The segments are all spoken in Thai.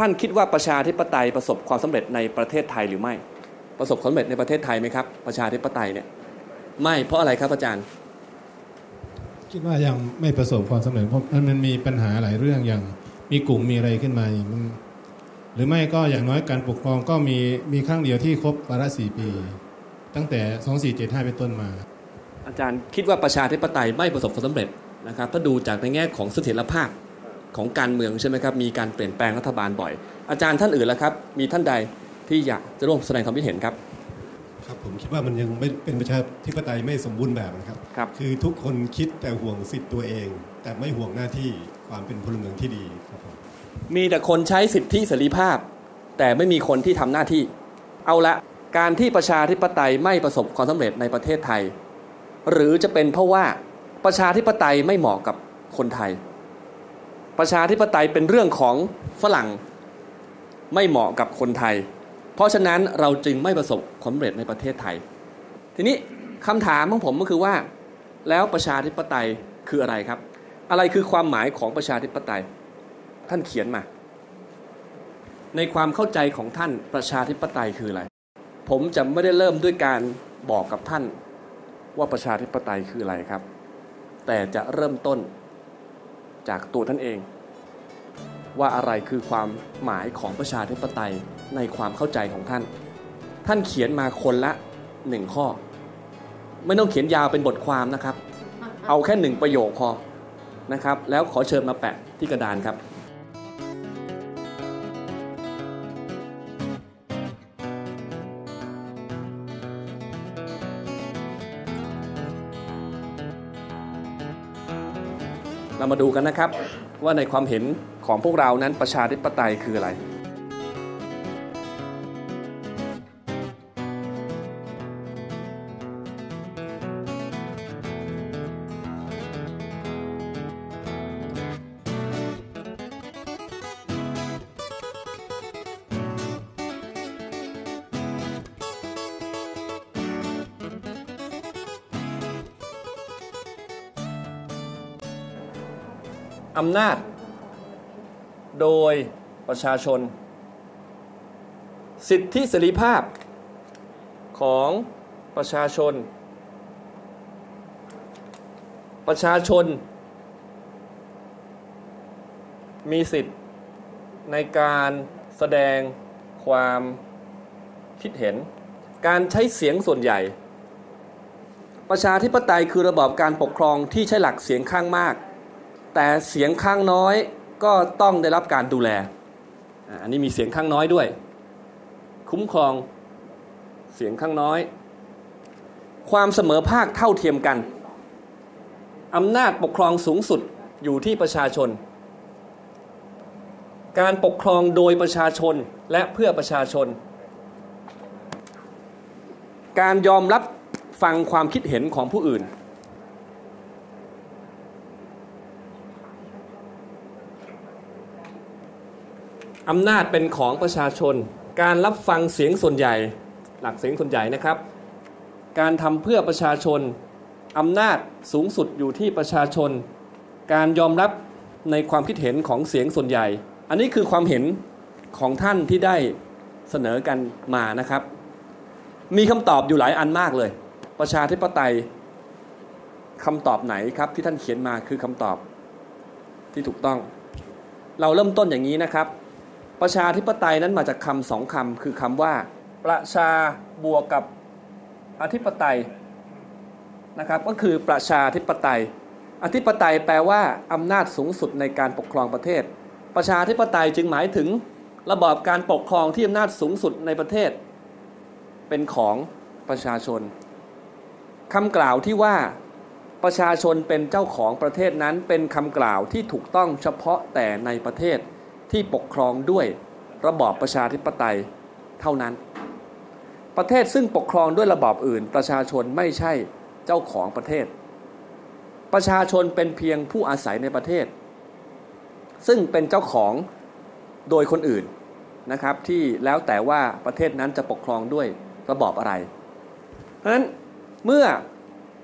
ท่านคิดว่าประชาธิปไตยประสบความสำเร็จในประเทศไทยหรือไม่ ประสบความสำเร็จในประเทศไทยไหมครับ ประชาธิปไตยเนี่ยไม่เพราะอะไรครับอาจารย์ คิดว่ายังไม่ประสบความสำเร็จเพราะมันมีปัญหาหลายเรื่องอย่างมีกลุ่มมีอะไรขึ้นมามันหรือไม่ก็อย่างน้อยการปกครองก็มีมีครั้งเดียวที่ครบวาระสี่ปี ตั้งแต่ 2475 เป็นต้นมา อาจารย์คิดว่าประชาธิปไตยไม่ประสบความสำเร็จนะครับถ้าดูจากในแง่ของเสถียรภาพ ของการเมืองใช่ไหมครับมีการเปลี่ยนแปลงรัฐบาลบ่อย อาจารย์ท่านอื่นแล้วครับ มีท่านใดที่อยากจะร่วมแสดงความคิดเห็นครับครับผมคิดว่ามันยังไม่เป็นประชาธิปไตยไม่สมบูรณ์แบบนะครับครับ คือทุกคนคิดแต่ห่วงสิทธิ์ตัวเอง แต่ไม่ห่วงหน้าที่ความเป็นพลเมืองที่ดีครับผมมีแต่คนใช้สิทธิเสรีภาพ แต่ไม่มีคนที่ทำหน้าที่ เอาละการที่ประชาธิปไตยไม่ประสบความสำเร็จในประเทศไทย หรือจะเป็นเพราะว่าประชาธิปไตยไม่เหมาะกับคนไทย ประชาธิปไตยเป็นเรื่องของฝรั่งไม่เหมาะกับคนไทย เพราะฉะนั้นเราจึงไม่ประสบความสำเร็จในประเทศไทย ทีนี้คำถามของผมก็คือว่า แล้วประชาธิปไตยคืออะไรครับ อะไรคือความหมายของประชาธิปไตย ท่านเขียนมา ในความเข้าใจของท่านประชาธิปไตยคืออะไร ผมจะไม่ได้เริ่มด้วยการบอกกับท่าน ว่าประชาธิปไตยคืออะไรครับ แต่จะเริ่มต้น จากตัวท่านเอง ว่าอะไรคือความหมายของประชาธิปไตยในความเข้าใจของท่าน ท่านเขียนมาคนละหนึ่งข้อ ไม่ต้องเขียนยาวเป็นบทความนะครับ เอาแค่หนึ่งประโยคพอนะครับ แล้วขอเชิญมาแปะที่กระดานครับ เรามาดูกันนะครับ ว่าในความเห็นของพวกเรานั้นประชาธิปไตยคืออะไร อำนาจ โดยประชาชน สิทธิเสรีภาพของประชาชน ประชาชน มีสิทธิ์ในการแสดงความคิดเห็น การใช้เสียงส่วนใหญ่ ประชาธิปไตยคือระบอบการปกครองที่ใช้หลักเสียงข้างมาก แต่เสียงข้างน้อยก็ต้องได้รับการดูแล อันนี้มีเสียงข้างน้อยด้วย คุ้มครองเสียงข้างน้อย ความเสมอภาคเท่าเทียมกันอำนาจปกครองสูงสุดอยู่ที่ประชาชน การปกครองโดยประชาชนและเพื่อประชาชน การยอมรับฟังความคิดเห็นของผู้อื่น อำนาจเป็นของประชาชน การรับฟังเสียงส่วนใหญ่ หลักเสียงส่วนใหญ่นะครับ การทำเพื่อประชาชนอำนาจสูงสุดอยู่ที่ประชาชน การยอมรับในความคิดเห็นของเสียงส่วนใหญ่ อันนี้คือความเห็นของท่านที่ได้เสนอกันมานะครับ มีคำตอบอยู่หลายอันมากเลย ประชาธิปไตยคำตอบไหนครับที่ท่านเขียนมาคือคำตอบที่ถูกต้อง เราเริ่มต้นอย่างนี้นะครับ ประชาธิปไตยนั้นมาจากคำสองคำคือคำว่า ประชาบวกกับอธิปไตยนะครับก็คือประชาธิปไตย อธิปไตยแปลว่าอำนาจสูงสุดในการปกครองประเทศ ประชาธิปไตยจึงหมายถึงระบอบการปกครองที่อำนาจสูงสุดในประเทศ เป็นของประชาชนคำกล่าวที่ว่าประชาชนเป็นเจ้าของประเทศนั้นเป็นคำกล่าวที่ถูกต้องเฉพาะแต่ในประเทศ ที่ปกครองด้วยระบอบประชาธิปไตยเท่านั้น ประเทศซึ่งปกครองด้วยระบอบอื่น ประชาชนไม่ใช่เจ้าของประเทศ ประชาชนเป็นเพียงผู้อาศัยในประเทศ ซึ่งเป็นเจ้าของโดยคนอื่นนะครับ ที่แล้วแต่ว่าประเทศนั้นจะปกครองด้วยระบอบอะไร เพราะฉะนั้นเมื่อ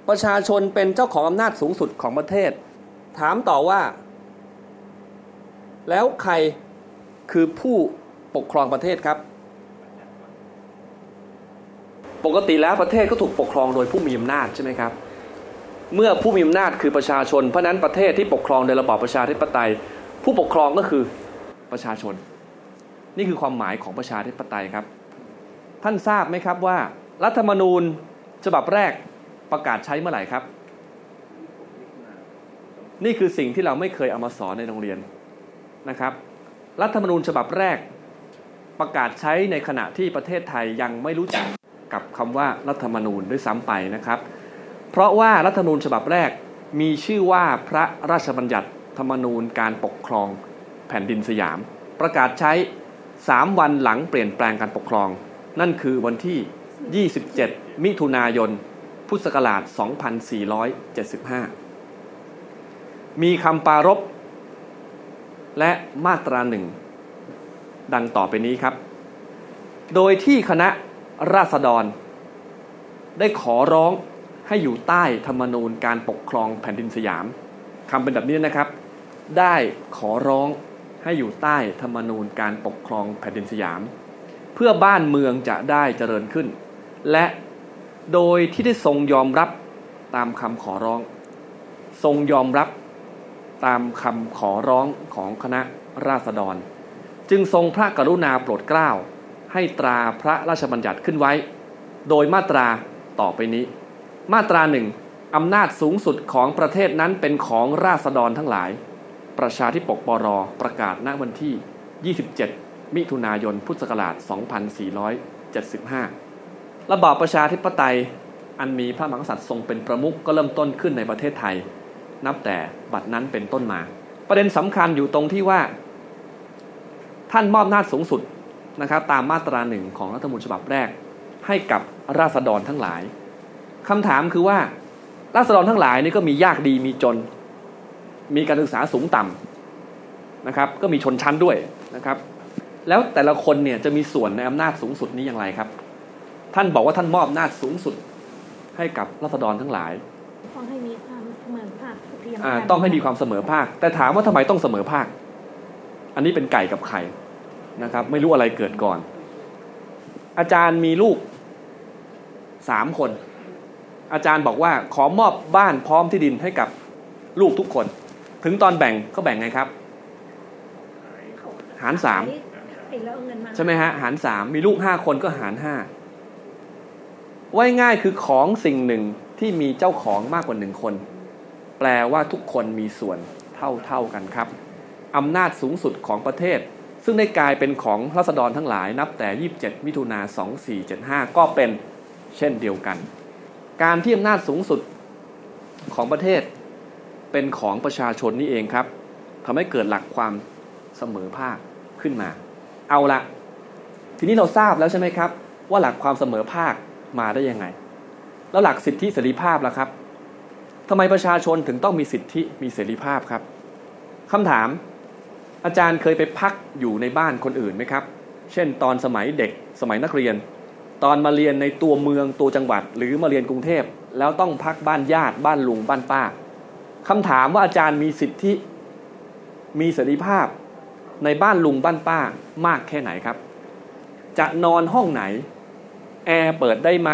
ประชาชนเป็นเจ้าของอำนาจสูงสุดของประเทศ ถามต่อว่า แล้วใครคือผู้ปกครองประเทศครับ ปกติแล้วประเทศก็ถูกปกครองโดยผู้มีอำนาจใช่ไหมครับ เมื่อผู้มีอำนาจคือประชาชน เพราะนั้นประเทศที่ปกครองโดยระบอบประชาธิปไตย ผู้ปกครองก็คือประชาชน นี่คือความหมายของประชาธิปไตยครับ ท่านทราบไหมครับว่า รัฐธรรมนูญฉบับแรกประกาศใช้เมื่อไหร่ครับ นี่คือสิ่งที่เราไม่เคยเอามาสอนในโรงเรียน นะครับ รัฐธรรมนูญฉบับแรกประกาศใช้ในขณะที่ประเทศไทยยังไม่รู้จักกับคำว่ารัฐธรรมนูญด้วยซ้ำไปนะครับ เพราะว่ารัฐธรรมนูญฉบับแรกมีชื่อว่าพระราชบัญญัติธรรมนูญการปกครองแผ่นดินสยาม ประกาศใช้ 3 วันหลังเปลี่ยนแปลงการปกครอง นั่นคือวันที่ 27 มิถุนายน พุทธศักราช 2475 มีคำปารบ และมาตราหนึ่งดังต่อไปนี้ครับ โดยที่คณะราษฎร ได้ขอร้องให้อยู่ใต้ธรรมนูญการปกครองแผ่นดินสยามคำเป็นแบบนี้นะครับ ได้ขอร้องให้อยู่ใต้ธรรมนูญการปกครองแผ่นดินสยาม เพื่อบ้านเมืองจะได้เจริญขึ้น และโดยที่ได้ทรงยอมรับตามคำขอร้อง ทรงยอมรับ ตามคำขอร้องของคณะราษฎร จึงทรงพระกรุณาโปรดเกล้า ให้ตราพระราชบัญญัติขึ้นไว้ โดยมาตราต่อไปนี้ มาตราหนึ่งอำนาจสูงสุดของประเทศนั้นเป็นของราษฎรทั้งหลาย ประชาธิปกปรประกาศณวันที่ 27 มิถุนายน พุทธศักราช 2475 ระบอบประชาธิปไตยอันมีพระมหากษัตริย์ทรงเป็นประมุขก็เริ่มต้นขึ้นในประเทศไทย นับแต่บัดนั้นเป็นต้นมา ประเด็นสำคัญอยู่ตรงที่ว่า ท่านมอบอำนาจสูงสุดนะครับ ตามมาตราหนึ่งของรัฐธรรมนูญฉบับแรก ให้กับราษฎรทั้งหลายคำถามคือว่า ราษฎรทั้งหลายนี่ก็มียากดีมีจน มีการศึกษาสูงต่ำนะครับ ก็มีชนชั้นด้วยนะครับ แล้วแต่ละคนเนี่ยจะมีส่วนในอำนาจสูงสุดนี้อย่างไรครับ ท่านบอกว่าท่านมอบอำนาจสูงสุดให้กับราษฎรทั้งหลายต้องให้มีความ ทียมอ่ากันต้องให้มีความเสมอภาค แต่ถามว่าทำไมต้องเสมอภาค อันนี้เป็นไก่กับไข่นะครับ ไม่รู้อะไรเกิดก่อน อาจารย์มีลูกสามคน อาจารย์บอกว่าขอมอบบ้านพร้อมที่ดินให้กับลูกทุกคน ถึงตอนแบ่งก็แบ่งไงครับ หารสามขายแล้วเอาเงินมาใช่ไหมฮะหารสามมีลูกห้าคนก็หารห้าว่ายง่ายคือของสิ่งหนึ่งที่มีเจ้าของมากกว่าหนึ่งคน แปลว่าทุกคนมีส่วนเท่าเท่ากันครับอำนาจสูงสุดของประเทศ ซึ่งได้กลายเป็นของรัษฎรทั้งหลายนับแต่ 27 มิถุนา 2475 ก็เป็นเช่นเดียวกัน การที่อำนาจสูงสุดของประเทศเป็นของประชาชนนี่เองครับทำให้เกิดหลักความเสมอภาคขึ้นมา เอาละทีนี้เราทราบแล้วใช่ไหมครับ ว่าหลักความเสมอภาคมาได้ยังไง แล้วหลักสิทธิเสรีภาพล่ะครับ ทำไมประชาชนถึงต้องมีสิทธิมีเสรีภาพครับคำถามอาจารย์เคยไปพักอยู่ในบ้านคนอื่นไหมครับ เช่น ตอนสมัยเด็กสมัยนักเรียน ตอนมาเรียนในตัวเมืองตัวจังหวัด หรือมาเรียนกรุงเทพแล้วต้องพักบ้านญาติบ้านลุงบ้านป้าคำถามว่าอาจารย์มีสิทธิมีเสรีภาพในบ้านลุงบ้านป้ามากแค่ไหนครับ จะนอนห้องไหน แอร์เปิดได้ไหม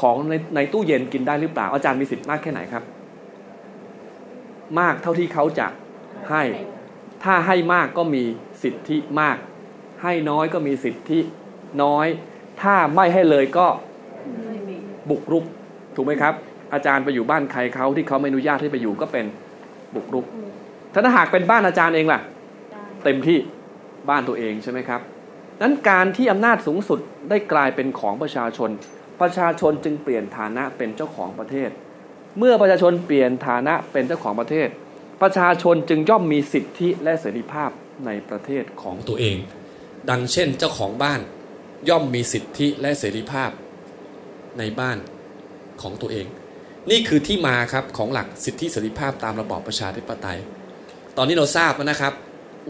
ของในในตู้เย็นกินได้หรือเปล่า อาจารย์มีสิทธิ์มากแค่ไหนครับ มากเท่าที่เขาจะให้ ถ้าให้มากก็มีสิทธิมาก ให้น้อยก็มีสิทธิน้อย ถ้าไม่ให้เลยก็บุกรุก ถูกไหมครับ อาจารย์ไปอยู่บ้านใครเขาที่เขาไม่อนุญาตให้ไปอยู่ก็เป็นบุกรุก ถ้าหากเป็นบ้านอาจารย์เองล่ะ เต็มที่บ้านตัวเองใช่ไหมครับนั้นการที่อำนาจสูงสุดได้กลายเป็นของประชาชน ประชาชนจึงเปลี่ยนฐานะเป็นเจ้าของประเทศ เมื่อประชาชนเปลี่ยนฐานะเป็นเจ้าของประเทศ ประชาชนจึงย่อมมีสิทธิและเสรีภาพในประเทศของตัวเอง ดังเช่นเจ้าของบ้าน ย่อมมีสิทธิและเสรีภาพในบ้านของตัวเอง นี่คือที่มาครับของหลักสิทธิเสรีภาพตามระบอบประชาธิปไตย ตอนนี้เราทราบแล้วนะครับ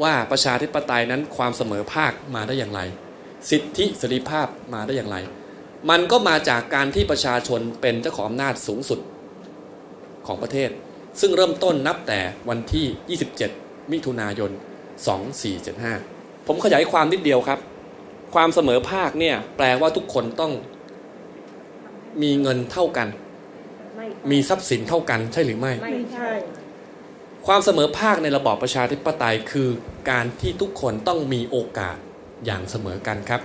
ว่าประชาธิปไตยนั้นความเสมอภาคมาได้อย่างไร สิทธิเสรีภาพมาได้อย่างไร มันก็มาจากการที่ประชาชนเป็นเจ้าของอำนาจสูงสุดของประเทศ ซึ่งเริ่มต้นนับแต่วันที่ 27 มิถุนายน 2475 ผมขยายความนิดเดียวครับ ความเสมอภาคเนี่ยแปลว่าทุกคนต้องมีเงินเท่ากันไม่มีทรัพย์สินเท่ากันใช่หรือไม่ ไม่ใช่ ความเสมอภาคในระบอบประชาธิปไตยคือการที่ทุกคนต้องมีโอกาสอย่างเสมอกันครับ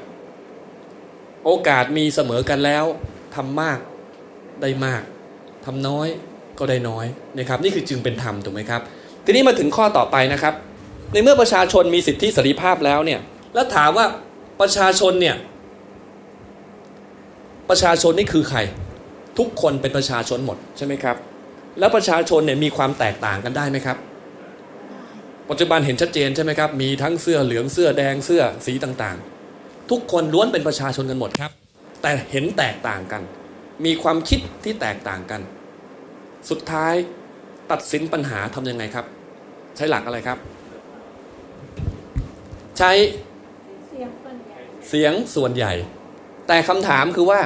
โอกาสมีเสมอกันแล้วทำมากได้มากทำน้อยก็ได้น้อยนะครับ นี่คือจึงเป็นธรรมถูกไหมครับ ทีนี้มาถึงข้อต่อไปนะครับ ในเมื่อประชาชนมีสิทธิเสรีภาพแล้วเนี่ยแล้วถามว่าประชาชนเนี่ยประชาชนนี่คือใคร ทุกคนเป็นประชาชนหมดใช่ไหมครับ แล้วประชาชนเนี่ยมีความแตกต่างกันได้ไหมครับ ปัจจุบันเห็นชัดเจนใช่ไหมครับ มีทั้งเสื้อเหลืองเสื้อแดงเสื้อสีต่างๆ ทุกคนล้วนเป็นประชาชนกันหมดครับ แต่เห็นแตกต่างกัน มีความคิดที่แตกต่างกัน สุดท้ายตัดสินปัญหาทำยังไงครับ ใช้หลักอะไรครับ ใช้เสียงเปิ้ลใหญ่เสียงส่วนใหญ่ แต่คำถามคือว่า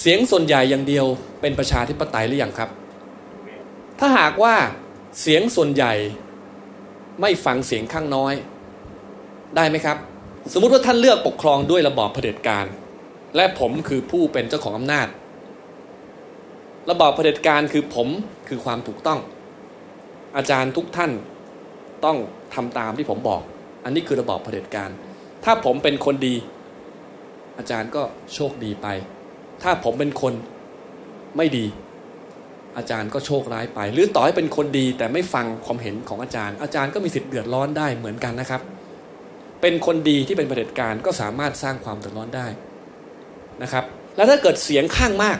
เสียงส่วนใหญ่อย่างเดียวเป็นประชาธิปไตยหรือยังครับ ถ้าหากว่าเสียงส่วนใหญ่ไม่ฟังเสียงข้างน้อย ได้ไหมครับ สมมุติว่าท่านเลือกปกครองด้วยระบอบเผด็จการ และผมคือผู้เป็นเจ้าของอำนาจ ระบอบเผด็จการคือผมคือความถูกต้อง อาจารย์ทุกท่านต้องทำตามที่ผมบอก อันนี้คือระบอบเผด็จการ ถ้าผมเป็นคนดี อาจารย์ก็โชคดีไป ถ้าผมเป็นคนไม่ดี อาจารย์ก็โชคร้ายไป หรือต่อให้เป็นคนดีแต่ไม่ฟังความเห็นของอาจารย์ อาจารย์ก็มีสิทธิ์เดือดร้อนได้เหมือนกันนะครับ เป็นคนดีที่เป็นเผด็จการก็สามารถสร้างความเดือดร้อนได้นะครับ แล้วถ้าเกิดเสียงข้างมาก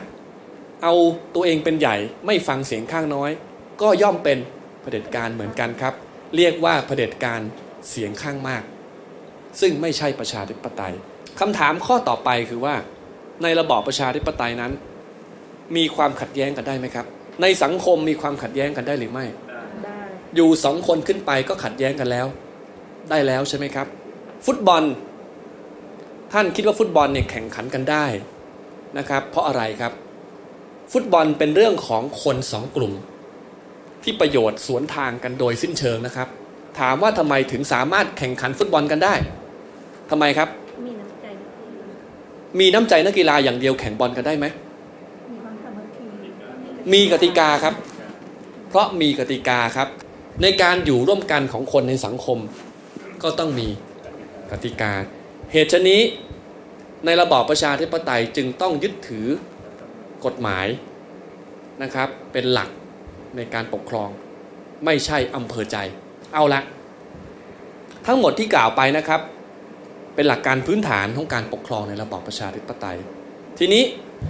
เอาตัวเองเป็นใหญ่ไม่ฟังเสียงข้างน้อย ก็ย่อมเป็นเผด็จการเหมือนกันครับ เรียกว่าเผด็จการเสียงข้างมาก ซึ่งไม่ใช่ประชาธิปไตยคำถามข้อต่อไปคือว่า ในระบอบประชาธิปไตยนั้น มีความขัดแย้งกันได้ไหมครับ ในสังคมมีความขัดแย้งกันได้หรือไม่ได้อยู่สองคนขึ้นไปก็ขัดแย้งกันแล้ว ได้แล้วใช่ไหมครับ ฟุตบอล ท่านคิดว่าฟุตบอลเนี่ยแข่งขันกันได้นะครับ เพราะอะไรครับ ฟุตบอลเป็นเรื่องของคนสองกลุ่ม ที่ประโยชน์สวนทางกันโดยสิ้นเชิงนะครับ ถามว่าทำไมถึงสามารถแข่งขันฟุตบอลกันได้ทำไมครับ มีน้ำใจมีน้ำใจนักกีฬาอย่างเดียวแข่งบอลกันได้ไหมมีความสามัคคีมีกติกาครับ เพราะมีกติกาครับ ในการอยู่ร่วมกันของคนในสังคมก็ต้องมี กติกา เหตุฉนี้ในระบอบประชาธิปไตยจึงต้องยึดถือกฎหมายนะครับ เป็นหลักในการปกครอง ไม่ใช่อำเภอใจ เอาละทั้งหมดที่กล่าวไปนะครับ เป็นหลักการพื้นฐานของการปกครองในระบอบประชาธิปไตย ทีนี้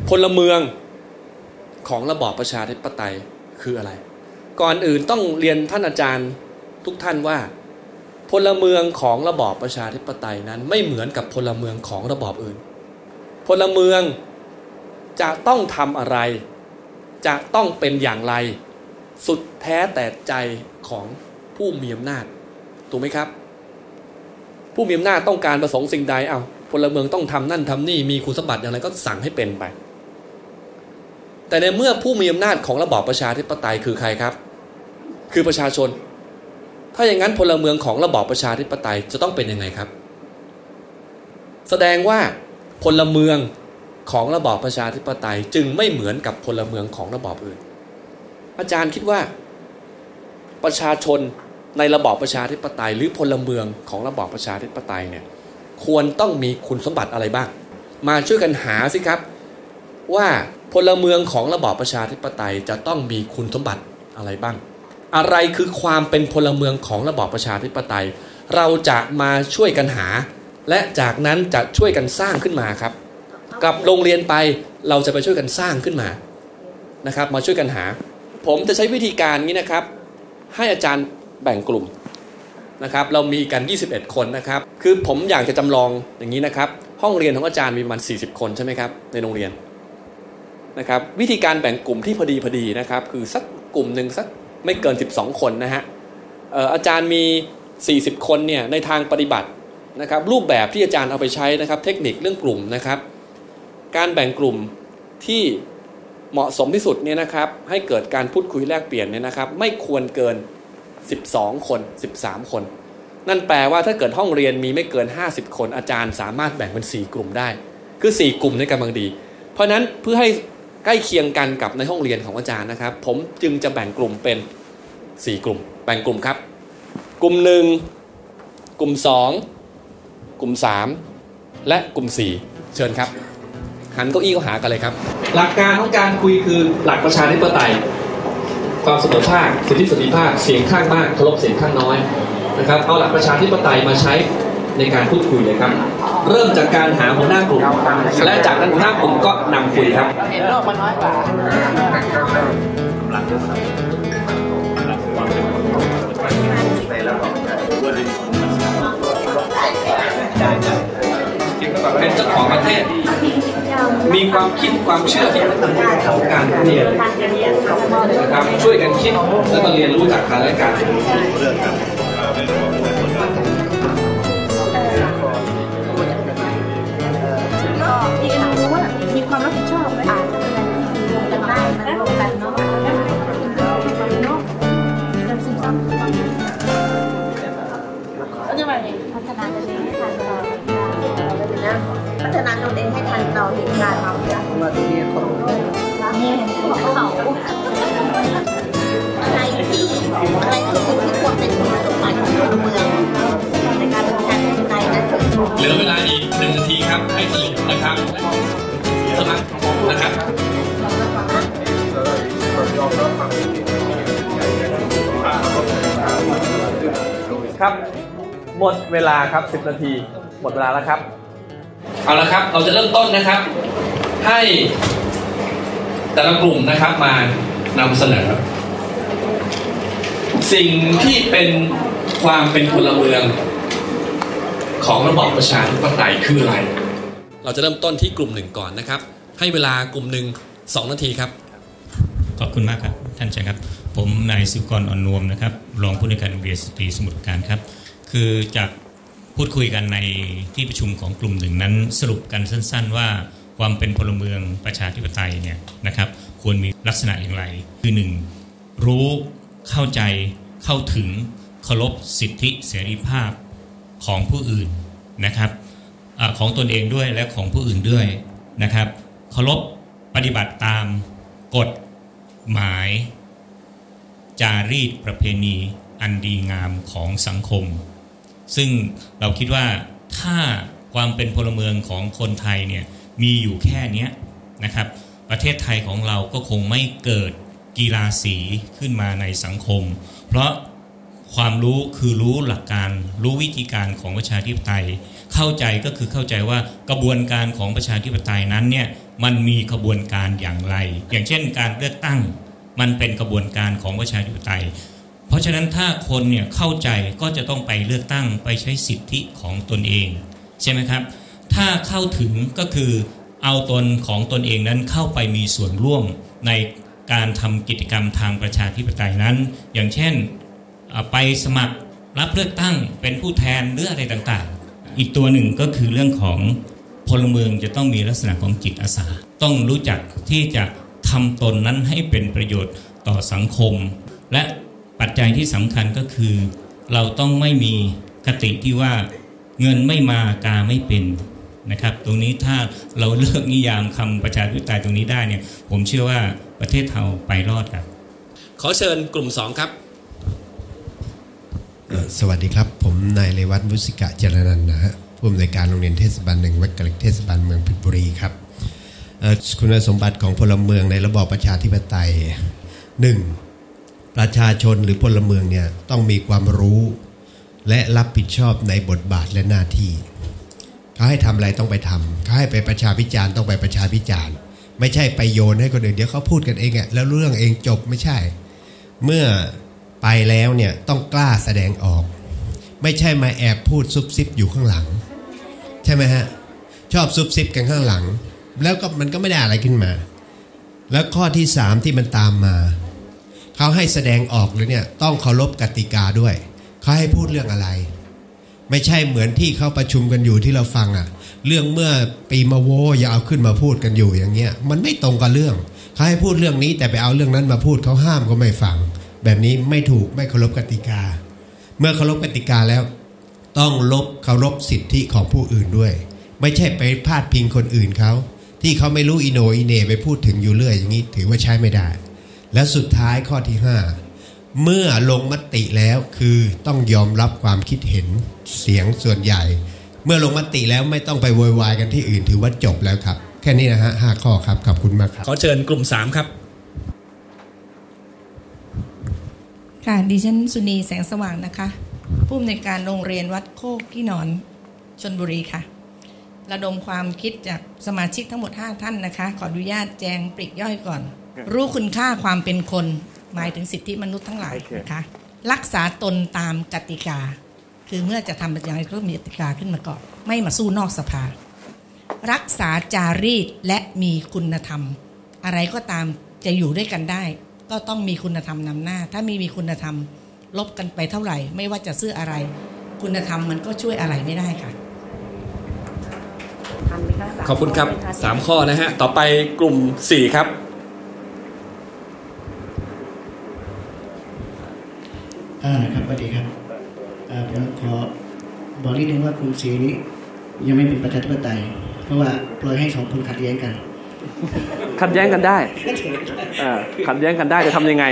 พลเมืองของระบอบประชาธิปไตยคืออะไร ก่อนอื่นต้องเรียนท่านอาจารย์ทุกท่านว่า พลเมืองของระบอบประชาธิปไตยนั้นไม่เหมือนกับพลเมืองของระบอบอื่น พลเมืองจะต้องทำอะไร จะต้องเป็นอย่างไร สุดแท้แต่ใจของผู้มีอำนาจถูกไหมครับ ผู้มีอำนาจต้องการประสงค์สิ่งใดเอาพลเมืองต้องทำนั่นทำนี่มีคุณสมบัติอย่างไรก็สั่งให้เป็นไป แต่ในเมื่อผู้มีอำนาจของระบอบประชาธิปไตยคือใครครับ คือประชาชน ถ้าอย่างนั้นพลเมืองของระบอบประชาธิปไตยจะต้องเป็นยังไงครับ แสดงว่าพลเมืองของระบอบประชาธิปไตยจึงไม่เหมือนกับพลเมืองของระบอบอื่น อาจารย์คิดว่า ประชาชนในระบอบประชาธิปไตย หรือพลเมืองของระบอบประชาธิปไตยเนี่ยควรต้องมีคุณสมบัติอะไรบ้าง มาช่วยกันหาสิครับ ว่าพลเมืองของระบอบประชาธิปไตยจะต้องมีคุณสมบัติอะไรบ้าง อะไรคือความเป็นพลเมืองของระบอบประชาธิปไตย เราจะมาช่วยกันหา และจากนั้นจะช่วยกันสร้างขึ้นมาครับ กับโรงเรียนไปเราจะไปช่วยกันสร้างขึ้นมานะครับ มาช่วยกันหา ผมจะใช้วิธีการนี้นะครับ ให้อาจารย์แบ่งกลุ่มนะครับเรามีกัน 21 คนนะครับ คือผมอยากจะจำลองอย่างนี้นะครับ ห้องเรียนของอาจารย์มีประมาณ 40 คนใช่ไหมครับ ในโรงเรียนนะครับ วิธีการแบ่งกลุ่มที่พอดีพอดีนะครับ คือสักกลุ่มหนึ่งสัก ไม่เกิน 12 คนนะฮะอาจารย์มี 40 คนเนี่ยในทางปฏิบัตินะครับรูปแบบที่อาจารย์เอาไปใช้นะครับ เทคนิคเรื่องกลุ่มนะครับ การแบ่งกลุ่มที่เหมาะสมที่สุดเนี่ยนะครับ ให้เกิดการพูดคุยแลกเปลี่ยนเนี่ยนะครับ ไม่ควรเกิน 12 คน 13 คน นั่นแปลว่าถ้าเกิดห้องเรียนมีไม่เกิน 50 คนอาจารย์สามารถแบ่งเป็น 4 กลุ่มได้ คือ 4 กลุ่มในกำลังดี เพราะฉะนั้นเพื่อให้ ใกล้เคียงกันกับในห้องเรียนของอาจารย์นะครับ ผมจึงจะแบ่งกลุ่มเป็น 4 กลุ่ม แบ่งกลุ่มครับ กลุ่ม 1 กลุ่ม 2 กลุ่ม 3 และกลุ่ม 4 เชิญครับ หันเก้าอี้เข้าหากันเลยครับ หลักการของการคุยคือหลักประชาธิปไตย ความเสมอภาคสิทธิเสรีภาพเสียงข้างมากเคารพเสียงข้างน้อยนะครับเอาหลักประชาธิปไตยมาใช้ในการพูดคุยเลยครับ เริ่มจากการหาหัวหน้ากลุ่ม และจากนั้นหัวหน้ากลุ่มก็นำคุยครับเห็นโลกมันน้อยกว่าเป็นเจ้าของประเทศ มีความคิดความเชื่อที่เป็นของการเรียนนะครับช่วยกันคิดแล้วก็เรียนรู้จากกันและกัน ความรับผิดชอบไหมอ่านลงกันได้มันลงกันเนาะพัฒนาตัวเองให้ทันเรานะพัฒนาตัวเองให้ทันเราเหตุการณ์เราเนี่ยเนี่ยเขาอะไรที่อะไรที่สิ่งที่ควรเป็นคุณสมบัติของพลเมืองในการทำการในนั้นเหลือเวลาอีกหนึ่งนาทีครับให้สรุปนะครับ สมัครนะครับครับ หมดเวลาครับ 10 นาที หมดเวลาแล้วครับ เอาละครับ เราจะเริ่มต้นนะครับ ให้แต่ละกลุ่มนะครับมานำเสนอ สิ่งที่เป็นความเป็นพลเมืองของระบอบประชาธิปไตยคืออะไร เราจะเริ่มต้นที่กลุ่มหนึ่งก่อนนะครับ ให้เวลากลุ่มหนึ่งสองนาทีครับ ขอบคุณมากครับ ท่านอาจารย์ครับ ผมนายสุกรอ่อนนวมนะครับ รองผู้ในวยการโรงเรียนสตรีสมุทรการครับ คือจากพูดคุยกันในที่ประชุมของกลุ่มหนึ่งนั้น สรุปกันสั้น ๆ ว่าความเป็นพลเมืองประชาธิปไตยเนี่ยนะครับ ควรมีลักษณะอย่างไร คือหนึ่งรู้เข้าใจเข้าถึงเคารพสิทธิเสรีภาพของผู้อื่นนะครับ อของตนเองด้วยและของผู้อื่นด้วยนะครับเคารพปฏิบัติตามกฎหมาย จารีตประเพณีอันดีงามของสังคม ซึ่งเราคิดว่าถ้าความเป็นพลเมืองของคนไทยเนี่ยมีอยู่แค่นี้นะครับ ประเทศไทยของเราก็คงไม่เกิดกีฬาสีขึ้นมาในสังคม เพราะความรู้คือรู้หลักการรู้วิธีการของประชาธิปไตย เข้าใจก็คือเข้าใจว่ากระบวนการของประชาธิปไตยนั้นเนี่ยมันมีกระบวนการอย่างไร อย่างเช่น การเลือกตั้งมันเป็นกระบวนการของประชาธิปไตย เพราะฉะนั้นถ้าคนเนี่ยเข้าใจก็จะต้องไปเลือกตั้งไปใช้สิทธิของตนเอง ใช่ไหมครับ ถ้าเข้าถึงก็คือเอาตนของตนเองนั้นเข้าไปมีส่วนร่วมในการทำกิจกรรมทางประชาธิปไตยนั้น อย่างเช่นไปสมัครรับเลือกตั้งเป็นผู้แทนหรืออะไรต่าง อีกตัวหนึ่งก็คือเรื่องของพลเมืองจะต้องมีลักษณะของจิตอาสา ต้องรู้จักที่จะทำตนนั้นให้เป็นประโยชน์ต่อสังคม และปัจจัยที่สำคัญก็คือ เราต้องไม่มีคติที่ว่าเงินไม่มากาไม่เป็นนะครับ ตรงนี้ถ้าเราเลือกนิยามคำประชาธิปไตยตรงนี้ได้เนี่ย ผมเชื่อว่าประเทศเราไปรอดครับ ขอเชิญกลุ่มสองครับ สวัสดีครับ ผมนายเลวัตมุสิกะเจรนันนะฮะผู้อำนวยการโรงเรียนเทศบาลหนึ่งวัดกะเล็กเทศบาลเมืองเพชรบุรีครับคุณสมบัติของพลเมืองในระบอบประชาธิปไตยหนึ่งประชาชนหรือพลเมืองเนี่ยต้องมีความรู้ และรับผิดชอบในบทบาทและหน้าที่เขาให้ทำอะไรต้องไปทำเขาให้ไปประชาพิจารณ์ต้องไปประชาพิจารณ์ ไม่ใช่ไปโยนให้คนอื่นเดี๋ยวเขาพูดกันเองอะแล้วเรื่องเองจบไม่ใช่ เมื่อ ไปแล้วเนี่ยต้องกล้าแสดงออก ไม่ใช่มาแอบพูดซุบซิบอยู่ข้างหลัง ใช่ไหมฮะ ชอบซุบซิบกันข้างหลัง แล้วก็มันก็ไม่ได้อะไรขึ้นมา แล้วข้อที่สามที่มันตามมาเขาให้แสดงออกเลยเนี่ยต้องเคารพกติกาด้วยเขาให้พูดเรื่องอะไร ไม่ใช่เหมือนที่เขาประชุมกันอยู่ที่เราฟังอะเรื่องเมื่อปีมาโวอย่าเอาขึ้นมาพูดกันอยู่อย่างเงี้ย มันไม่ตรงกับเรื่องเขาให้พูดเรื่องนี้แต่ไปเอาเรื่องนั้นมาพูดเขาห้ามก็ไม่ฟัง แบบนี้ไม่ถูกไม่เคารพกติกา เมื่อเคารพกติกาแล้ว ต้องลบเคารพสิทธิของผู้อื่นด้วย ไม่ใช่ไปพาดพิงคนอื่นเขา ที่เขาไม่รู้อีโนอีเนไปพูดถึงอยู่เรื่อยอย่างนี้ถือว่าใช้ไม่ได้ และสุดท้ายข้อที่ 5 เมื่อลงมติแล้วคือต้องยอมรับความคิดเห็นเสียงส่วนใหญ่ เมื่อลงมติแล้วไม่ต้องไปโวยวายกันที่อื่นถือว่าจบแล้วครับ แค่นี้นะฮะห้าข้อครับขอบคุณมากครับขอเชิญกลุ่มสามครับ ค่ะดิฉันสุนีแสงสว่างนะคะผู้อำนวยการโรงเรียนวัดโคกขี้หนอนชนบุรีค่ะ ระดมความคิดจากสมาชิกทั้งหมด 5 ท่านนะคะ ขออนุญาตแจงปริกย่อยก่อน รู้คุณค่าความเป็นคน หมายถึงสิทธิมนุษย์ทั้งหลายโอเคนะคะรักษาตนตามกติกา คือเมื่อจะทำอย่างไรก็ต้องมีกติกาขึ้นมาก่อนไม่มาสู้นอกสภา รักษาจารีตและมีคุณธรรม อะไรก็ตามจะอยู่ด้วยกันได้ ก็ต้องมีคุณธรรมนำหน้า ถ้าไม่มีคุณธรรมลบกันไปเท่าไหร่ ไม่ว่าจะซื้ออะไร คุณธรรมมันก็ช่วยอะไรไม่ได้ค่ะทันไหมคะสามขอบคุณครับข้ไหมะสามข้อนะฮะ ต่อไปกลุ่มสี่ครับ อ่าครับสวัสดีครับอ่าผมขอบอกนิดนึงว่ากรุงศรีนี้ยังไม่เป็นประชาธิปไตย เพราะว่าปล่อยให้สองคนขัดแย้งกัน ขัดแย้งกันได้อขัดแย้งกันได้จะทำยังไง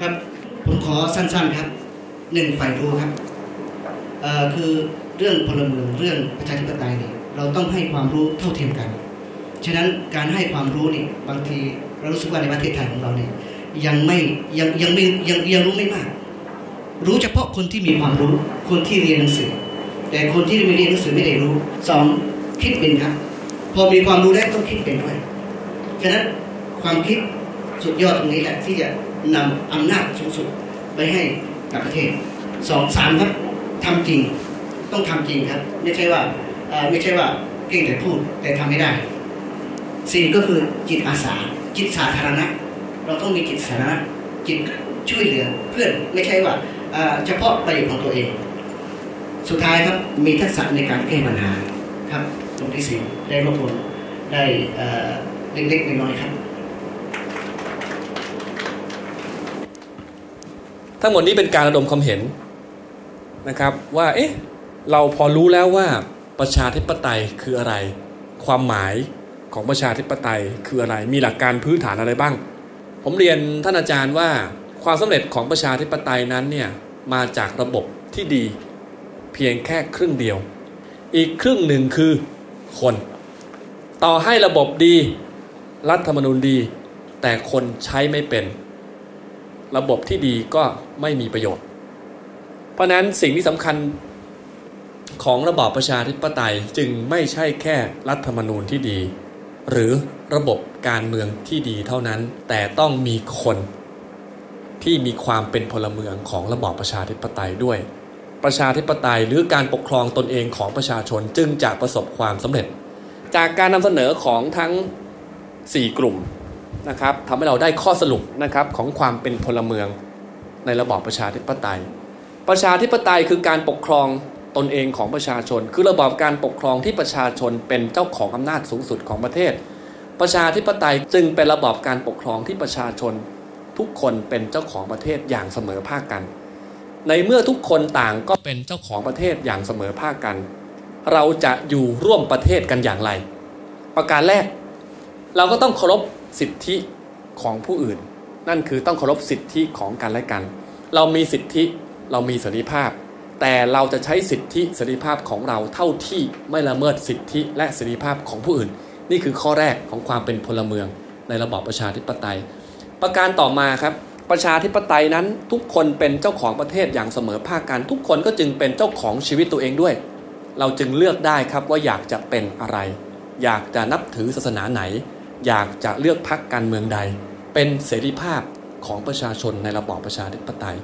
ครับผมขอสั้นๆครับหนึ่งฝ่ายรู้ครับเอ่อคือเรื่องพลเมืองเรื่องประชาธิปไตยเนี่ยเราต้องให้ความรู้เท่าเทียมกัน ฉะนั้นการให้ความรู้นี่บางทีเรารู้สึกว่าในประเทศไทยของเราเนี่ยยังไม่ยังยังไม่ยังยังรู้ไม่มาก รู้เฉพาะคนที่มีความรู้คนที่เรียนหนังสือ แต่คนที่ไม่เรียนหนังสือไม่ได้รู้สองคิดเป็นครับ พอมีความรู้แล้วต้องคิดเป็นด้วย ฉะนั้นความคิดสุดยอดตรงนี้แหละที่จะนำอำนาจสูงสุดไปให้กับประเทศสองสามครับทำจริงต้องทำจริงครับ ไม่ใช่ว่าไม่ใช่ว่าเก่งแต่พูดแต่ทำไม่ได้สี่ก็คือจิตอาสา จิตสาธารณะ เราต้องมีจิตสาธารณะจิตช่วยเหลือเพื่อนไม่ใช่ว่าเฉพาะประโยชน์ของตัวเอง สุดท้ายครับมีทักษะในการแก้ปัญหาครับ ตรงที่สี่ได้รวบรวมได้เอ่อเล็กๆน้อยๆครับ ทั้งหมดนี้เป็นการระดมความเห็นนะครับ ว่าเอ๊ะเราพอรู้แล้วว่าประชาธิปไตยคืออะไร ความหมายของประชาธิปไตยคืออะไร มีหลักการพื้นฐานอะไรบ้าง ผมเรียนท่านอาจารย์ว่าความสำเร็จของประชาธิปไตยนั้นเนี่ยมาจากระบบที่ดี เพียงแค่ครึ่งเดียว อีกครึ่งหนึ่งคือ คน ต่อให้ระบบดี รัฐธรรมนูญดี แต่คนใช้ไม่เป็น ระบบที่ดีก็ไม่มีประโยชน์ เพราะนั้นสิ่งที่สำคัญของระบอบประชาธิปไตยจึงไม่ใช่แค่รัฐธรรมนูญที่ดี หรือระบบการเมืองที่ดีเท่านั้น แต่ต้องมีคนที่มีความเป็นพลเมืองของระบอบประชาธิปไตยด้วย ประชาธิปไตยหรือการปกครองตนเองของประชาชนจึงจะประสบความสำเร็จ จากการนำเสนอของทั้ง 4 กลุ่มนะครับทำให้เราได้ข้อสรุปนะครับของความเป็นพลเมืองในระบอบประชาธิปไตย ประชาธิปไตยคือการปกครองตนเองของประชาชน คือระบอบการปกครองที่ประชาชนเป็นเจ้าของอำนาจสูงสุดของประเทศ ประชาธิปไตยจึงเป็นระบอบการปกครองที่ประชาชน ทุกคนเป็นเจ้าของประเทศอย่างเสมอภาคกัน ในเมื่อทุกคนต่างก็เป็นเจ้าของประเทศอย่างเสมอภาคกัน เราจะอยู่ร่วมประเทศกันอย่างไร ประการแรก เราก็ต้องเคารพสิทธิของผู้อื่น นั่นคือต้องเคารพสิทธิของกันและกัน เรามีสิทธิเรามีเสรีภาพ แต่เราจะใช้สิทธิเสรีภาพของเราเท่าที่ไม่ละเมิดสิทธิและเสรีภาพของผู้อื่น นี่คือข้อแรกของความเป็นพลเมืองในระบอบประชาธิปไตย ประการต่อมาครับ ประชาธิปไตยนั้นทุกคนเป็นเจ้าของประเทศอย่างเสมอภาคกัน ทุกคนก็จึงเป็นเจ้าของชีวิตตัวเองด้วย เราจึงเลือกได้ครับว่าอยากจะเป็นอะไร อยากจะนับถือศาสนาไหน อยากจะเลือกพรรคการเมืองใด เป็นเสรีภาพของประชาชนในระบอบประชาธิปไตย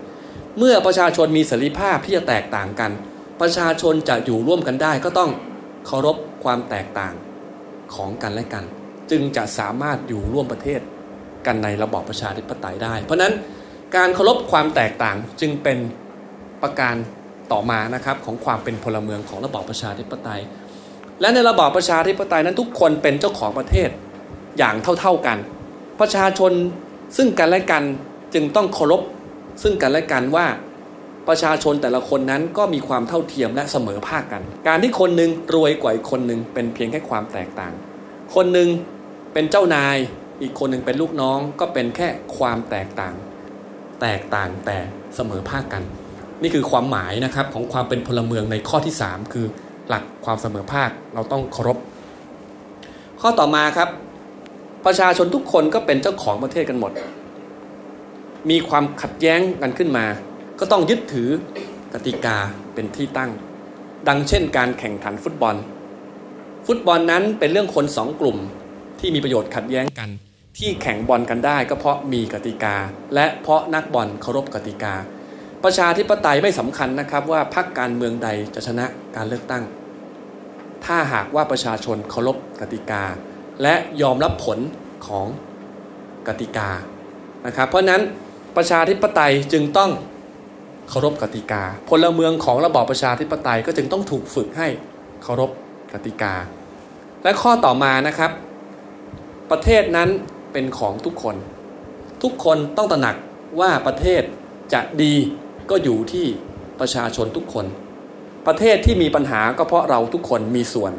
เมื่อประชาชนมีเสรีภาพที่จะแตกต่างกัน ประชาชนจะอยู่ร่วมกันได้ก็ต้องเคารพความแตกต่างของกันและกัน จึงจะสามารถอยู่ร่วมประเทศ กันในระบอบประชาธิปไตยได้ เพราะฉะนั้นการเคารพความแตกต่างจึงเป็นประการต่อมานะครับของความเป็นพลเมืองของระบอบประชาธิปไตย และในระบอบประชาธิปไตยนั้นทุกคนเป็นเจ้าของประเทศอย่างเท่าๆกัน ประชาชนซึ่งกันและกันจึงต้องเคารพซึ่งกันและกันว่าประชาชนแต่ละคนนั้นก็มีความเท่าเทียมและเสมอภาคกัน การที่คนหนึ่งรวยกว่าอีกคนหนึ่งเป็นเพียงแค่ความแตกต่าง คนหนึ่งเป็นเจ้านาย อีกคนหนึ่งเป็นลูกน้องก็เป็นแค่ความแตกต่าง แตกต่างแต่เสมอภาคกัน นี่คือความหมายนะครับของความเป็นพลเมืองในข้อที่ 3 คือหลักความเสมอภาคเราต้องเคารพ ข้อต่อมาครับ ประชาชนทุกคนก็เป็นเจ้าของประเทศกันหมด มีความขัดแย้งกันขึ้นมา ก็ต้องยึดถือกติกาเป็นที่ตั้ง ดังเช่นการแข่งขันฟุตบอล ฟุตบอลนั้นเป็นเรื่องคนสองกลุ่มที่มีประโยชน์ขัดแย้งกัน ที่แข่งบอลกันได้ก็เพราะมีกติกา และเพราะนักบอลเคารพกติกา ประชาธิปไตยไม่สำคัญนะครับว่าพรรคการเมืองใดจะชนะการเลือกตั้ง ถ้าหากว่าประชาชนเคารพกติกา และยอมรับผลของกติกานะครับเพราะฉะนั้นประชาธิปไตยจึงต้องเคารพกติกา พลเมืองของระบอบประชาธิปไตยก็จึงต้องถูกฝึกให้เคารพกติกา และข้อต่อมานะครับ ประเทศนั้น เป็นของทุกคน ทุกคนต้องตระหนักว่าประเทศจะดีก็อยู่ที่ประชาชนทุกคน ประเทศที่มีปัญหาก็เพราะเราทุกคนมีส่วน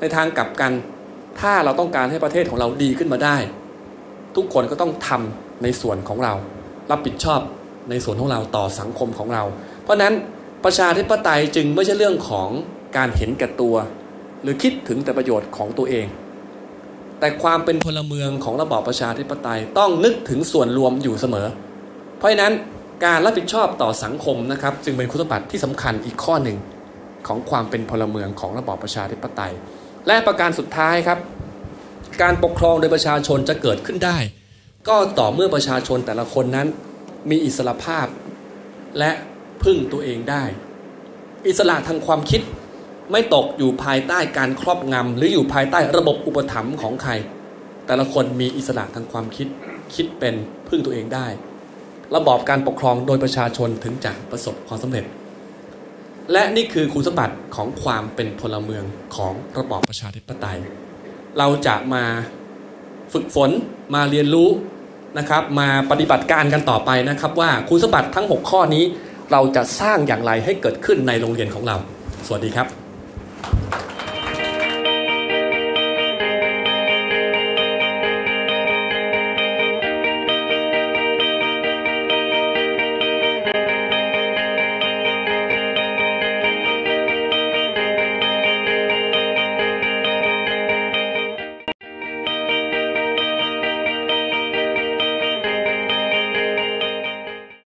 ในทางกลับกัน ถ้าเราต้องการให้ประเทศของเราดีขึ้นมาได้ ทุกคนก็ต้องทำในส่วนของเรา รับผิดชอบในส่วนของเราต่อสังคมของเรา เพราะนั้นประชาธิปไตยจึงไม่ใช่เรื่องของการเห็นแก่ตัว หรือคิดถึงแต่ประโยชน์ของตัวเอง แต่ความเป็นพลเมืองของระบอบประชาธิปไตยต้องนึกถึงส่วนรวมอยู่เสมอ เพราะฉะนั้นการรับผิดชอบต่อสังคมนะครับ จึงเป็นคุณสมบัติที่สำคัญอีกข้อหนึ่งของความเป็นพลเมืองของระบอบประชาธิปไตย และประการสุดท้ายครับ การปกครองโดยประชาชนจะเกิดขึ้นได้ ก็ต่อเมื่อประชาชนแต่ละคนนั้นมีอิสระภาพ และพึ่งตัวเองได้ อิสระทางความคิด ไม่ตกอยู่ภายใต้การครอบงำหรืออยู่ภายใต้ระบบอุปถัมภ์ของใคร แต่ละคนมีอิสระทางความคิดคิดเป็นพึ่งตัวเองได้ ระบอบการปกครองโดยประชาชนถึงจะประสบความสำเร็จ และนี่คือคุณสมบัติของความเป็นพลเมืองของระบอบประชาธิปไตย เราจะมาฝึกฝนมาเรียนรู้นะครับ มาปฏิบัติการกันต่อไปนะครับ ว่าคุณสมบัติทั้ง 6 ข้อนี้ เราจะสร้างอย่างไรให้เกิดขึ้นในโรงเรียนของเรา สวัสดีครับ you.